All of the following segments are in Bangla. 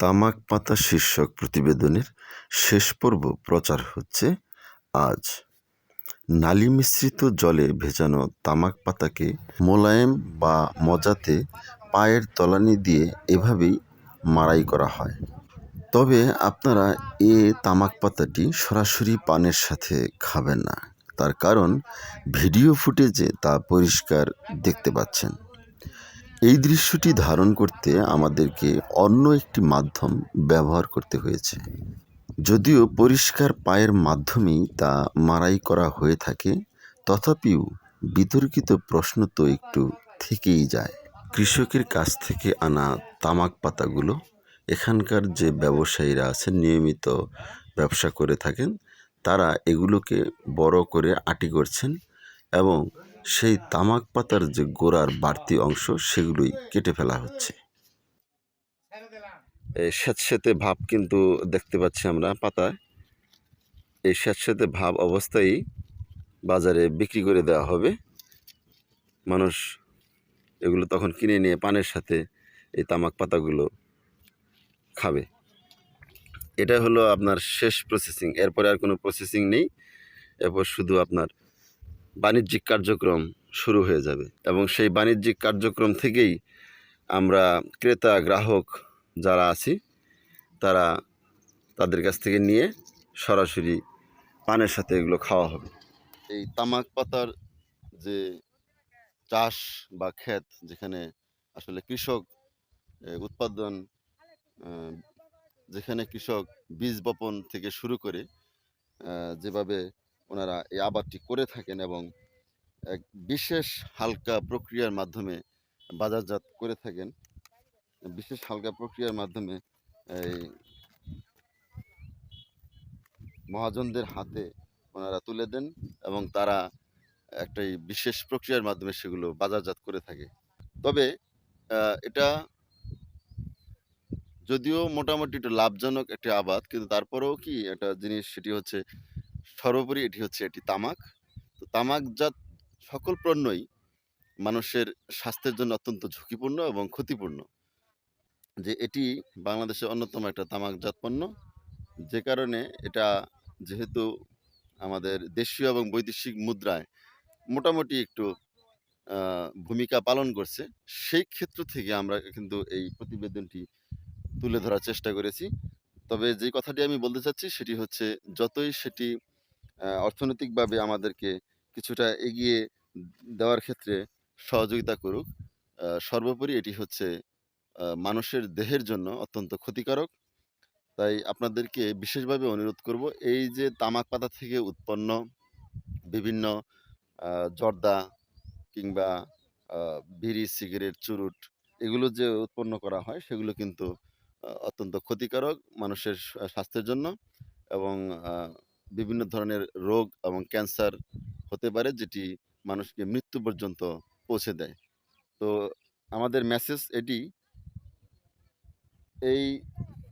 তামাক পাতা শীর্ষক প্রতিবেদনের শেষ পর্ব প্রচার হচ্ছে আজ। নালি মিশ্রিত জলে ভেজানো তামাক পাতাকে মোলায়েম বা মজাতে পায়ের তলানি দিয়ে এভাবেই মাড়াই করা হয়। তবে আপনারা এ তামাক পাতাটি সরাসরি পানের সাথে খাবেন না। তার কারণ ভিডিও ফুটেজে তা পরিষ্কার দেখতে পাচ্ছেন। এই দৃশ্যটি ধারণ করতে আমাদেরকে অন্য একটি মাধ্যম ব্যবহার করতে হয়েছে। যদিও পরিষ্কার পায়ের মাধ্যমেই তা মাড়াই করা হয়ে থাকে, তথাপিও বিতর্কিত প্রশ্ন তো একটু থেকেই যায়। কৃষকের কাছ থেকে আনা তামাক পাতাগুলো, এখানকার যে ব্যবসায়ীরা আছেন, নিয়মিত ব্যবসা করে থাকেন, তারা এগুলোকে বড় করে আটি করছেন এবং সেই তামাক পাতার যে গোড়ার বাড়তি অংশ, সেগুলোই কেটে ফেলা হচ্ছে। এই স্যাঁতস্যাঁতে ভাব কিন্তু দেখতে পাচ্ছি আমরা পাতায়। এই স্যাঁতস্যাঁতে ভাব অবস্থায় বাজারে বিক্রি করে দেওয়া হবে। মানুষ এগুলো তখন কিনে নিয়ে পানের সাথে এই তামাক পাতাগুলো খাবে। এটা হলো আপনার শেষ প্রসেসিং এরপরে আর কোনো প্রসেসিং নেই। এরপর শুধু আপনার বাণিজ্যিক কার্যক্রম শুরু হয়ে যাবে এবং সেই বাণিজ্যিক কার্যক্রম থেকেই আমরা ক্রেতা, গ্রাহক যারা আছি, তারা তাদের কাছ থেকে নিয়ে সরাসরি পানের সাথে এগুলো খাওয়া হবে। এই তামাক পাতার যে চাষ বা ক্ষেত যেখানে আসলে কৃষক উৎপাদন যেখানে কৃষক বীজ বপন থেকে শুরু করে যেভাবে ওনারা এই আবাদটি করে থাকেন এবং এক বিশেষ হালকা প্রক্রিয়ার মাধ্যমে বাজারজাত করে থাকেন। বিশেষ হালকা প্রক্রিয়ার মাধ্যমে এই মহাজনদের হাতে ওনারা তুলে দেন এবং তারা একটা বিশেষ প্রক্রিয়ার মাধ্যমে সেগুলো বাজারজাত করে থাকে। তবে এটা যদিও মোটামুটি একটু লাভজনক একটি আবাদ, কিন্তু তারপরেও কি একটা জিনিস সেটি হচ্ছে সর্বোপরি এটি হচ্ছে এটি তামাক। তো তামাকজাত সকল পণ্যই মানুষের স্বাস্থ্যের জন্য অত্যন্ত ঝুঁকিপূর্ণ এবং ক্ষতিপূর্ণ। যে এটি বাংলাদেশের অন্যতম একটা তামাকজাত পণ্য, যে কারণে এটা যেহেতু আমাদের দেশীয় এবং বৈদেশিক মুদ্রায় মোটামুটি একটু ভূমিকা পালন করছে, সেই ক্ষেত্র থেকে আমরা কিন্তু এই প্রতিবেদনটি তুলে ধরার চেষ্টা করেছি। তবে যে কথাটি আমি বলতে চাচ্ছি সেটি হচ্ছে, যতই সেটি অর্থনৈতিকভাবে আমাদেরকে কিছুটা এগিয়ে দেওয়ার ক্ষেত্রে সহযোগিতা করুক। সর্বোপরি এটি হচ্ছে মানুষের দেহের জন্য অত্যন্ত ক্ষতিকারক। তাই আপনাদেরকে বিশেষভাবে অনুরোধ করব, এই যে তামাক পাতা থেকে উৎপন্ন বিভিন্ন জর্দা কিংবা বিড়ি, সিগারেট, চুরুট, এগুলো যে উৎপন্ন করা হয়, সেগুলো কিন্তু অত্যন্ত ক্ষতিকারক মানুষের স্বাস্থ্যের জন্য এবং বিভিন্ন ধরনের রোগ এবং ক্যান্সার হতে পারে, যেটি মানুষকে মৃত্যু পর্যন্ত পৌঁছে দেয়। তো আমাদের মেসেজ এটি, এই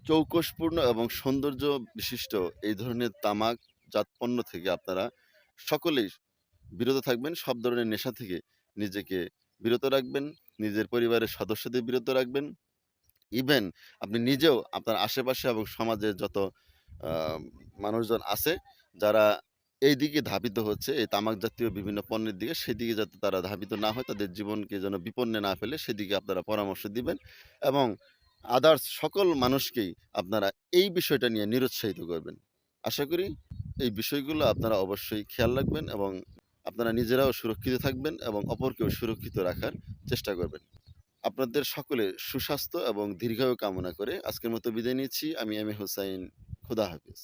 চৌকসপূর্ণ এবং সৌন্দর্য বিশিষ্ট এই ধরনের তামাকজাত পণ্য থেকে আপনারা সকলেই বিরত থাকবেন, সব ধরনের নেশা থেকে নিজেকে বিরত রাখবেন, নিজের পরিবারের সদস্যদের বিরত রাখবেন। ইভেন আপনি নিজেও আপনার আশেপাশে এবং সমাজের যত মানুষজন আছে যারা এই দিকে ধাবিত হচ্ছে, এই তামাক জাতীয় বিভিন্ন পণ্যের দিকে। সেদিকে যাতে তারা ধাবিত না হয়, তাদের জীবনকে যেন বিপন্নে না ফেলে, সেদিকে আপনারা পরামর্শ দিবেন এবং আদার্স সকল মানুষকেই আপনারা এই বিষয়টা নিয়ে নিরুৎসাহিত করবেন। আশা করি এই বিষয়গুলো আপনারা অবশ্যই খেয়াল রাখবেন এবং আপনারা নিজেরাও সুরক্ষিত থাকবেন এবং অপরকেও সুরক্ষিত রাখার চেষ্টা করবেন। আপনাদের সকলে সুস্বাস্থ্য এবং দীর্ঘায়ু কামনা করে আজকের মতো বিদায় নিচ্ছি। আমি এম এ হোসাইন। খুদা হাফিজ।